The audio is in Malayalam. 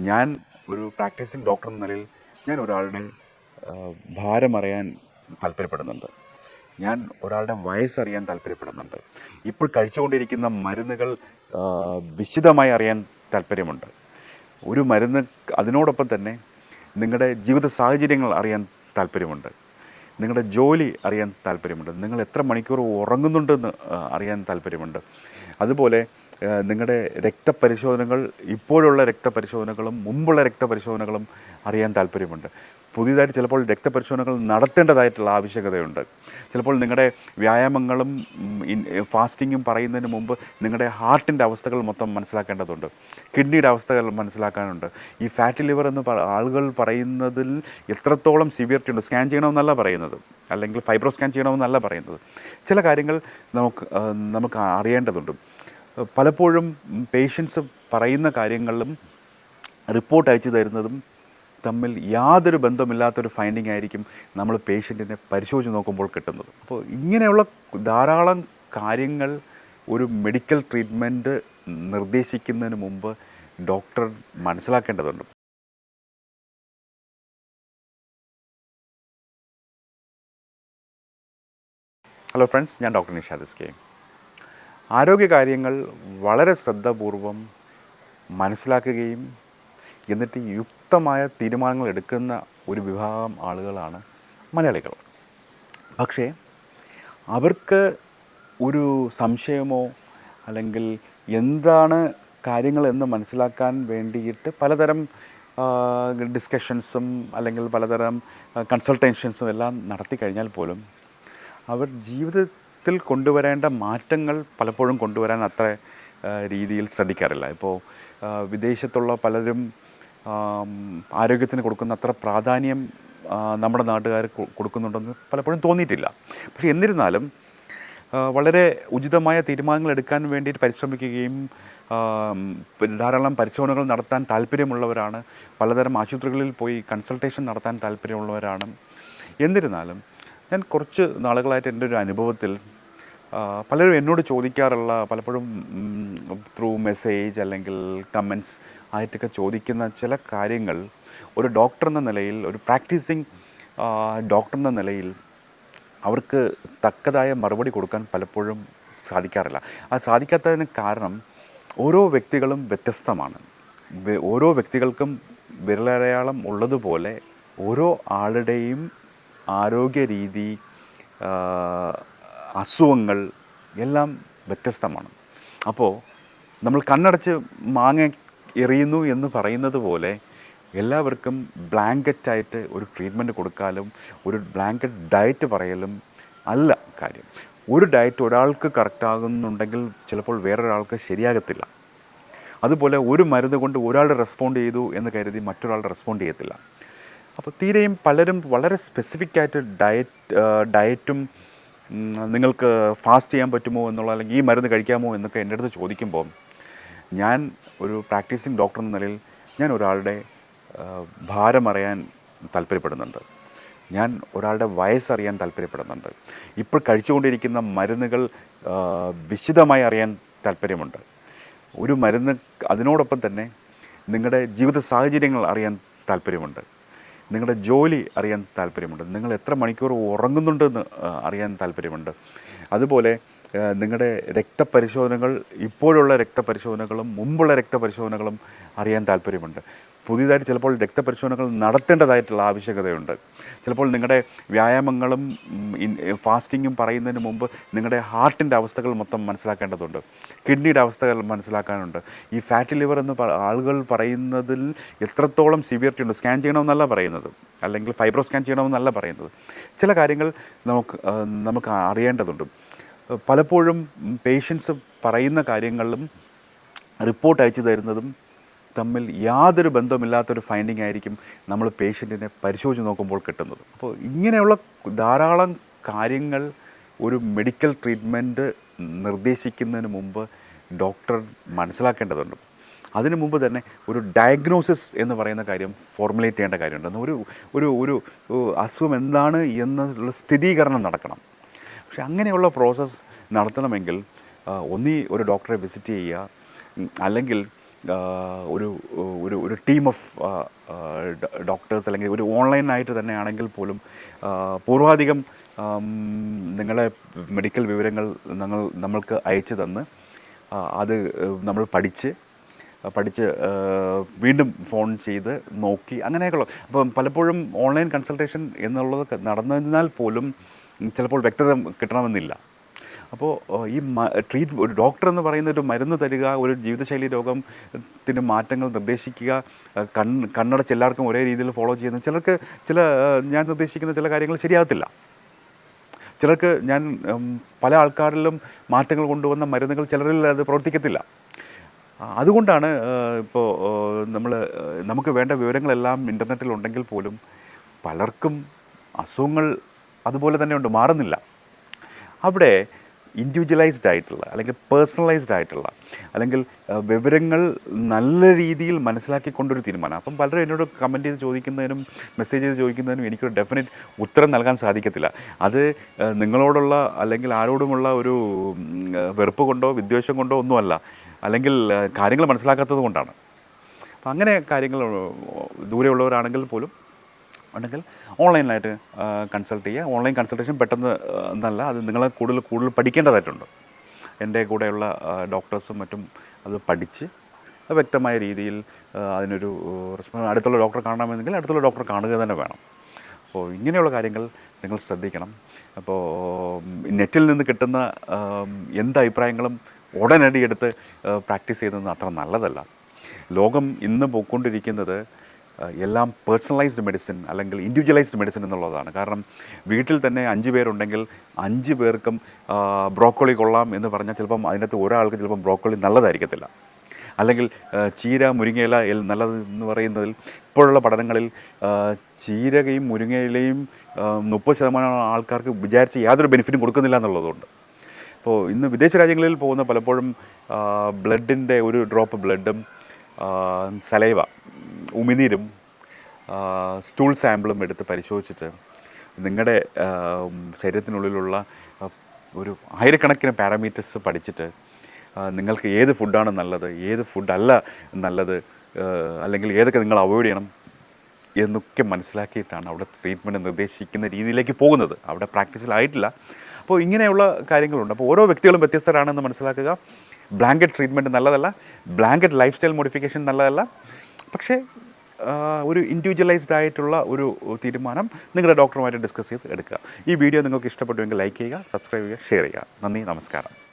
ഞാൻ ഒരു പ്രാക്ടീസിങ് ഡോക്ടർ എന്ന നിലയിൽ ഞാൻ ഒരാളുടെ ഭാരം അറിയാൻ താല്പര്യപ്പെടുന്നുണ്ട്. ഞാൻ ഒരാളുടെ വയസ്സറിയാൻ താല്പര്യപ്പെടുന്നുണ്ട്. ഇപ്പോൾ കഴിച്ചുകൊണ്ടിരിക്കുന്ന മരുന്നുകൾ വിശദമായി അറിയാൻ താല്പര്യമുണ്ട്. ഒരു മരുന്ന് അതിനോടൊപ്പം തന്നെ നിങ്ങളുടെ ജീവിത സാഹചര്യങ്ങൾ അറിയാൻ താല്പര്യമുണ്ട്. നിങ്ങളുടെ ജോലി അറിയാൻ താല്പര്യമുണ്ട്. നിങ്ങൾ എത്ര മണിക്കൂർ ഉറങ്ങുന്നുണ്ടെന്ന് അറിയാൻ താല്പര്യമുണ്ട്. അതുപോലെ നിങ്ങളുടെ രക്തപരിശോധനകൾ ഇപ്പോഴുള്ള രക്തപരിശോധനകളും മുമ്പുള്ള രക്തപരിശോധനകളും അറിയാൻ താല്പര്യമുണ്ട്. പുതിയതായിട്ട് ചിലപ്പോൾ രക്തപരിശോധനകൾ നടത്തേണ്ടതായിട്ടുള്ള ആവശ്യകതയുണ്ട്. ചിലപ്പോൾ നിങ്ങളുടെ വ്യായാമങ്ങളും ഫാസ്റ്റിങ്ങും പറയുന്നതിന് മുമ്പ് നിങ്ങളുടെ ഹാർട്ടിന്റെ അവസ്ഥകൾ മൊത്തം മനസ്സിലാക്കേണ്ടതുണ്ട്. കിഡ്നിയുടെ അവസ്ഥകൾ മനസ്സിലാക്കാനുണ്ട്. ഈ ഫാറ്റി ലിവർ എന്ന് ആളുകൾ പറയുന്നതിൽ എത്രത്തോളം സിവിയറിറ്റി ഉണ്ട് സ്കാൻ ചെയ്യണമെന്നല്ല പറയുന്നത്. അല്ലെങ്കിൽ ഫൈബ്രോ സ്കാൻ ചെയ്യണമെന്നല്ല പറയുന്നത്. ചില കാര്യങ്ങൾ നമുക്ക് നമുക്ക് അറിയേണ്ടതുണ്ട്. പലപ്പോഴും പേഷ്യൻസ് പറയുന്ന കാര്യങ്ങളിലും റിപ്പോർട്ട് അയച്ചു തരുന്നതും തമ്മിൽ യാതൊരു ബന്ധമില്ലാത്തൊരു ഫൈൻഡിങ് ആയിരിക്കും നമ്മൾ പേഷ്യന്റിനെ പരിശോധിച്ച് നോക്കുമ്പോൾ കിട്ടുന്നത്. അപ്പോൾ ഇങ്ങനെയുള്ള ധാരാളം കാര്യങ്ങൾ ഒരു മെഡിക്കൽ ട്രീറ്റ്മെന്റ് നിർദ്ദേശിക്കുന്നതിന് മുമ്പ് ഡോക്ടർ മനസ്സിലാക്കേണ്ടതുണ്ട്. ഹലോ ഫ്രണ്ട്സ് ഞാൻ ഡോക്ടർ നിഷാദ് എസ് കെ. ആരോഗ്യകാര്യങ്ങൾ വളരെ ശ്രദ്ധാപൂർവം മനസ്സിലാക്കുകയും എന്നിട്ട് യുക്തമായ തീരുമാനങ്ങൾ എടുക്കുന്ന ഒരു വിഭാഗം ആളുകളാണ് മലയാളികൾ. പക്ഷേ അവർക്ക് ഒരു സംശയമോ അല്ലെങ്കിൽ എന്താണ് കാര്യങ്ങൾ എന്ന് മനസ്സിലാക്കാൻ വേണ്ടിയിട്ട് പലതരം ഡിസ്കഷൻസും അല്ലെങ്കിൽ പലതരം കൺസൾട്ടേഷൻസും എല്ലാം നടത്തി കഴിഞ്ഞാൽ പോലും അവർ ജീവിതത്തിൽ കൊണ്ടുവരേണ്ട മാറ്റങ്ങൾ പലപ്പോഴും കൊണ്ടുവരാൻ അത്ര രീതിയിൽ ശ്രദ്ധിക്കാറില്ല. ഇപ്പോൾ വിദേശത്തുള്ള പലരും ആരോഗ്യത്തിന് കൊടുക്കുന്ന അത്ര പ്രാധാന്യം നമ്മുടെ നാട്ടുകാർ കൊടുക്കുന്നുണ്ടെന്ന് പലപ്പോഴും തോന്നിയിട്ടില്ല. പക്ഷേ എന്നിരുന്നാലും വളരെ ഉചിതമായ തീരുമാനങ്ങൾ എടുക്കാൻ വേണ്ടിയിട്ട് പരിശ്രമിക്കുകയും ധാരാളം പരിശോധനകൾ നടത്താൻ താല്പര്യമുള്ളവരാണ് പലതരം ആശുപത്രികളിൽ പോയി കൺസൾട്ടേഷൻ നടത്താൻ താല്പര്യമുള്ളവരാണ്. എന്നിരുന്നാലും ഞാൻ കുറച്ച് നാളുകളായിട്ട് എന്റെ ഒരു അനുഭവത്തിൽ പലരും എന്നോട് ചോദിക്കാറുള്ള പലപ്പോഴും ത്രൂ മെസ്സേജ് അല്ലെങ്കിൽ കമൻസ് ആയിട്ടൊക്കെ ചോദിക്കുന്ന ചില കാര്യങ്ങൾ ഒരു ഡോക്ടർ എന്ന നിലയിൽ ഒരു പ്രാക്ടീസിങ് ഡോക്ടർ എന്ന നിലയിൽ അവർക്ക് തക്കതായ മറുപടി കൊടുക്കാൻ പലപ്പോഴും സാധിക്കാറില്ല. ആ സാധിക്കാത്തതിന് കാരണം ഓരോ വ്യക്തികളും വ്യത്യസ്തമാണ്. ഓരോ വ്യക്തികൾക്കും വിരലടയാളം ഉള്ളതുപോലെ ഓരോ ആളുടെയും ആരോഗ്യ രീതി അസുഖങ്ങൾ എല്ലാം വ്യത്യസ്തമാണ്. അപ്പോൾ നമ്മൾ കണ്ണടച്ച് മാങ്ങ എറിയുന്നു എന്ന് പറയുന്നത് പോലെ എല്ലാവർക്കും ബ്ലാങ്കറ്റായിട്ട് ഒരു ട്രീറ്റ്മെന്റ് കൊടുക്കാലും ഒരു ബ്ലാങ്കറ്റ് ഡയറ്റ് പറയലും അല്ല കാര്യം. ഒരു ഡയറ്റ് ഒരാൾക്ക് കറക്റ്റാകുന്നുണ്ടെങ്കിൽ ചിലപ്പോൾ വേറൊരാൾക്ക് ശരിയാകത്തില്ല. അതുപോലെ ഒരു മരുന്ന് കൊണ്ട് ഒരാൾ റെസ്പോണ്ട് ചെയ്തു എന്ന് കരുതി മറ്റൊരാൾ റെസ്പോണ്ട് ചെയ്യത്തില്ല. അപ്പോൾ തീരെയും പലരും വളരെ സ്പെസിഫിക്കായിട്ട് ഡയറ്റ് ഡയറ്റും നിങ്ങൾക്ക് ഫാസ്റ്റ് ചെയ്യാൻ പറ്റുമോ എന്നുള്ള അല്ലെങ്കിൽ ഈ മരുന്ന് കഴിക്കാമോ എന്നൊക്കെ എന്റെ അടുത്ത് ചോദിക്കുമ്പോൾ ഞാൻ ഒരു പ്രാക്ടീസിങ് ഡോക്ടർ എന്ന നിലയിൽ ഞാൻ ഒരാളുടെ ഭാരം അറിയാൻ താല്പര്യപ്പെടുന്നുണ്ട്. ഞാൻ ഒരാളുടെ വയസ്സറിയാൻ താല്പര്യപ്പെടുന്നുണ്ട്. ഇപ്പോൾ കഴിച്ചുകൊണ്ടിരിക്കുന്ന മരുന്നുകൾ വിശദമായി അറിയാൻ താല്പര്യമുണ്ട്. ഒരു മരുന്ന് അതിനോടൊപ്പം തന്നെ നിങ്ങളുടെ ജീവിത സാഹചര്യങ്ങൾ അറിയാൻ താല്പര്യമുണ്ട്. നിങ്ങളുടെ ജോലി അറിയാൻ താല്പര്യമുണ്ട്. നിങ്ങൾ എത്ര മണിക്കൂർ ഉറങ്ങുന്നുണ്ടെന്ന് അറിയാൻ താല്പര്യമുണ്ട്. അതുപോലെ നിങ്ങളുടെ രക്തപരിശോധനകൾ ഇപ്പോഴുള്ള രക്തപരിശോധനകളും മുമ്പുള്ള രക്തപരിശോധനകളും അറിയാൻ താല്പര്യമുണ്ട്. പുതിയതായിട്ട് ചിലപ്പോൾ രക്തപരിശോധനകൾ നടത്തേണ്ടതായിട്ടുള്ള ആവശ്യകതയുണ്ട്. ചിലപ്പോൾ നിങ്ങളുടെ വ്യായാമങ്ങളും ഫാസ്റ്റിങ്ങും പറയുന്നതിന് മുമ്പ് നിങ്ങളുടെ ഹാർട്ടിന്റെ അവസ്ഥകൾ മൊത്തം മനസ്സിലാക്കേണ്ടതുണ്ട്. കിഡ്നിയുടെ അവസ്ഥകൾ മനസ്സിലാക്കാനുണ്ട്. ഈ ഫാറ്റി ലിവർ എന്ന് ആളുകൾ പറയുന്നതിൽ എത്രത്തോളം സിവിയറിറ്റി ഉണ്ട് സ്കാൻ ചെയ്യണമെന്നല്ല പറയുന്നത്. അല്ലെങ്കിൽ ഫൈബ്രോ സ്കാൻ ചെയ്യണമെന്നല്ല പറയുന്നത്. ചില കാര്യങ്ങൾ നമുക്ക് നമുക്ക് അറിയേണ്ടതുണ്ട്. പലപ്പോഴും പേഷ്യൻസ് പറയുന്ന കാര്യങ്ങളിലും റിപ്പോർട്ട് അയച്ചു തരുന്നതും തമ്മിൽ യാതൊരു ബന്ധമില്ലാത്തൊരു ഫൈൻഡിങ് ആയിരിക്കും നമ്മൾ പേഷ്യന്റിനെ പരിശോധിച്ച് നോക്കുമ്പോൾ കിട്ടുന്നത്. അപ്പോൾ ഇങ്ങനെയുള്ള ധാരാളം കാര്യങ്ങൾ ഒരു മെഡിക്കൽ ട്രീറ്റ്മെന്റ് നിർദ്ദേശിക്കുന്നതിന് മുമ്പ് ഡോക്ടർ മനസ്സിലാക്കേണ്ടതുണ്ട്. അതിനു മുമ്പ് തന്നെ ഒരു ഡയഗ്നോസിസ് എന്ന് പറയുന്ന കാര്യം ഫോർമുലേറ്റ് ചെയ്യേണ്ട കാര്യമുണ്ട്. ഒരു ഒരു ഒരു അസുഖം എന്താണ് എന്നുള്ള സ്ഥിരീകരണം നടക്കണം. പക്ഷെ അങ്ങനെയുള്ള പ്രോസസ്സ് നടത്തണമെങ്കിൽ ഒന്നീ ഒരു ഡോക്ടറെ വിസിറ്റ് ചെയ്യുക അല്ലെങ്കിൽ ഒരു ഒരു ഒരു ടീം ഓഫ് ഡോക്ടേഴ്സ് അല്ലെങ്കിൽ ഒരു ഓൺലൈനായിട്ട് തന്നെ ആണെങ്കിൽ പോലും പൂർവാധികം നിങ്ങളെ മെഡിക്കൽ വിവരങ്ങൾ ഞങ്ങൾ നമ്മൾക്ക് അയച്ചു തന്ന് അത് നമ്മൾ പഠിച്ച് പഠിച്ച് വീണ്ടും ഫോൺ ചെയ്ത് നോക്കി അങ്ങനെയൊക്കെയുള്ള അപ്പം പലപ്പോഴും ഓൺലൈൻ കൺസൾട്ടേഷൻ എന്നുള്ളത് നടന്നതിനാൽ പോലും ചിലപ്പോൾ വ്യക്തത കിട്ടണമെന്നില്ല. അപ്പോൾ ഈ ട്രീറ്റ് ഒരു ഡോക്ടർ എന്ന് പറയുന്ന ഒരു മരുന്ന് തരിക ഒരു ജീവിതശൈലി രോഗത്തിന് മാറ്റങ്ങൾ നിർദ്ദേശിക്കുക കണ് കണ്ണടച്ച് എല്ലാവർക്കും ഒരേ രീതിയിൽ ഫോളോ ചെയ്യുന്ന ചിലർക്ക് ചില ഞാൻ നിർദ്ദേശിക്കുന്ന ചില കാര്യങ്ങൾ ശരിയാകത്തില്ല. ചിലർക്ക് ഞാൻ പല ആൾക്കാരിലും മാറ്റങ്ങൾ കൊണ്ടുവന്ന മരുന്നുകൾ ചിലരിൽ അത് പ്രവർത്തിക്കത്തില്ല. അതുകൊണ്ടാണ് ഇപ്പോൾ നമ്മൾ നമുക്ക് വേണ്ട വിവരങ്ങളെല്ലാം ഇന്റർനെറ്റിൽ ഉണ്ടെങ്കിൽ പോലും പലർക്കും അസുഖങ്ങൾ അതുപോലെ തന്നെ ഉണ്ട് മാറുന്നില്ല. അവിടെ ഇൻഡിവിജ്വലൈസ്ഡ് ആയിട്ടുള്ള അല്ലെങ്കിൽ പേഴ്സണലൈസ്ഡ് ആയിട്ടുള്ള അല്ലെങ്കിൽ വിവരങ്ങൾ നല്ല രീതിയിൽ മനസ്സിലാക്കിക്കൊണ്ടൊരു തീരുമാനം. അപ്പം പലരും എന്നോട് കമന്റ് ചെയ്ത് ചോദിക്കുന്നതിനും മെസ്സേജ് ചെയ്ത് ചോദിക്കുന്നതിനും എനിക്കൊരു ഡെഫിനറ്റ് ഉത്തരം നൽകാൻ സാധിക്കത്തില്ല. അത് നിങ്ങളോടുള്ള അല്ലെങ്കിൽ ആരോടുമുള്ള ഒരു വെറുപ്പ് കൊണ്ടോ വിദ്വേഷം കൊണ്ടോ ഒന്നുമല്ല. അല്ലെങ്കിൽ കാര്യങ്ങൾ മനസ്സിലാക്കാത്തത് കൊണ്ടാണ്. അപ്പം അങ്ങനെ കാര്യങ്ങൾ ദൂരെയുള്ളവരാണെങ്കിൽ പോലും ഉണ്ടെങ്കിൽ ഓൺലൈനിലായിട്ട് കൺസൾട്ട് ചെയ്യുക. ഓൺലൈൻ കൺസൾട്ടേഷൻ പെട്ടെന്ന് എന്നല്ല അത് നിങ്ങളെ കൂടുതൽ കൂടുതൽ പഠിക്കേണ്ടതായിട്ടുണ്ട്. എന്റെ കൂടെയുള്ള ഡോക്ടേഴ്സും മറ്റും അത് പഠിച്ച് വ്യക്തമായ രീതിയിൽ അതിനൊരു റെസ്പോൺസ് അടുത്തുള്ള ഡോക്ടറെ കാണണമെങ്കിൽ അടുത്തുള്ള ഡോക്ടറെ കാണുക തന്നെ വേണം. അപ്പോൾ ഇങ്ങനെയുള്ള കാര്യങ്ങൾ നിങ്ങൾ ശ്രദ്ധിക്കണം. അപ്പോൾ നെറ്റിൽ നിന്ന് കിട്ടുന്ന എന്ത് അഭിപ്രായങ്ങളും ഉടനടി എടുത്ത് പ്രാക്ടീസ് ചെയ്യുന്നത് അത്ര നല്ലതല്ല. ലോകം ഇന്ന് പോയിക്കൊണ്ടിരിക്കുന്നത് എല്ലാം പേഴ്സണലൈസ്ഡ് മെഡിസിൻ അല്ലെങ്കിൽ ഇൻഡിവിജ്വലൈസ്ഡ് മെഡിസിൻ എന്നുള്ളതാണ്. കാരണം വീട്ടിൽ തന്നെ അഞ്ച് പേരുണ്ടെങ്കിൽ അഞ്ച് പേർക്കും ബ്രോക്കോളി കൊള്ളാം എന്ന് പറഞ്ഞാൽ ചിലപ്പം അതിനകത്ത് ഒരാൾക്ക് ചിലപ്പം ബ്രോക്കോളി നല്ലതായിരിക്കത്തില്ല. അല്ലെങ്കിൽ ചീര മുരിങ്ങയില നല്ലത് പറയുന്നതിൽ ഇപ്പോഴുള്ള പഠനങ്ങളിൽ ചീരകയും മുരിങ്ങയിലയും മുപ്പത് ശതമാനം ആൾക്കാർക്ക് വിചാരിച്ച് യാതൊരു ബെനിഫിറ്റും കൊടുക്കുന്നില്ല എന്നുള്ളതുകൊണ്ട്. അപ്പോൾ ഇന്ന് വിദേശ രാജ്യങ്ങളിൽ പോകുന്ന പലപ്പോഴും ബ്ലഡിന്റെ ഒരു ഡ്രോപ്പ് ബ്ലഡും സലൈവ ഉമിനീരും സ്റ്റൂൾ സാമ്പിളും എടുത്ത് പരിശോധിച്ചിട്ട് നിങ്ങളുടെ ശരീരത്തിനുള്ളിലുള്ള ഒരു ആയിരക്കണക്കിന് പാരാമീറ്റേഴ്സ് പഠിച്ചിട്ട് നിങ്ങൾക്ക് ഏത് ഫുഡാണ് നല്ലത് ഏത് ഫുഡല്ല നല്ലത് അല്ലെങ്കിൽ ഏതൊക്കെ നിങ്ങൾ അവോയ്ഡ് ചെയ്യണം എന്നൊക്കെ മനസ്സിലാക്കിയിട്ടാണ് അവിടെ ട്രീറ്റ്മെന്റ് നിർദ്ദേശിക്കുന്ന രീതിയിലേക്ക് പോകുന്നത്. അവിടെ പ്രാക്ടീസിലായിട്ടില്ല അപ്പോൾ ഇങ്ങനെയുള്ള കാര്യങ്ങളുണ്ട്. അപ്പോൾ ഓരോ വ്യക്തികളും വ്യത്യസ്തരാണെന്ന് മനസ്സിലാക്കുക. ബ്ലാങ്കറ്റ് ട്രീറ്റ്മെന്റ് നല്ലതല്ല. ബ്ലാങ്കറ്റ് ലൈഫ് സ്റ്റൈൽ മോഡിഫിക്കേഷൻ നല്ലതല്ല. പക്ഷേ ഒരു ഇൻഡിവിജ്വലൈസ്ഡ് ആയിട്ടുള്ള ഒരു തീരുമാനം നിങ്ങളുടെ ഡോക്ടറുമായിട്ട് ഡിസ്കസ് ചെയ്ത് എടുക്കുക. ഈ വീഡിയോ നിങ്ങൾക്ക് ഇഷ്ടപ്പെട്ടുവെങ്കിൽ ലൈക്ക് ചെയ്യുക സബ്സ്ക്രൈബ് ചെയ്യുക ഷെയർ ചെയ്യുക. നന്ദി നമസ്കാരം.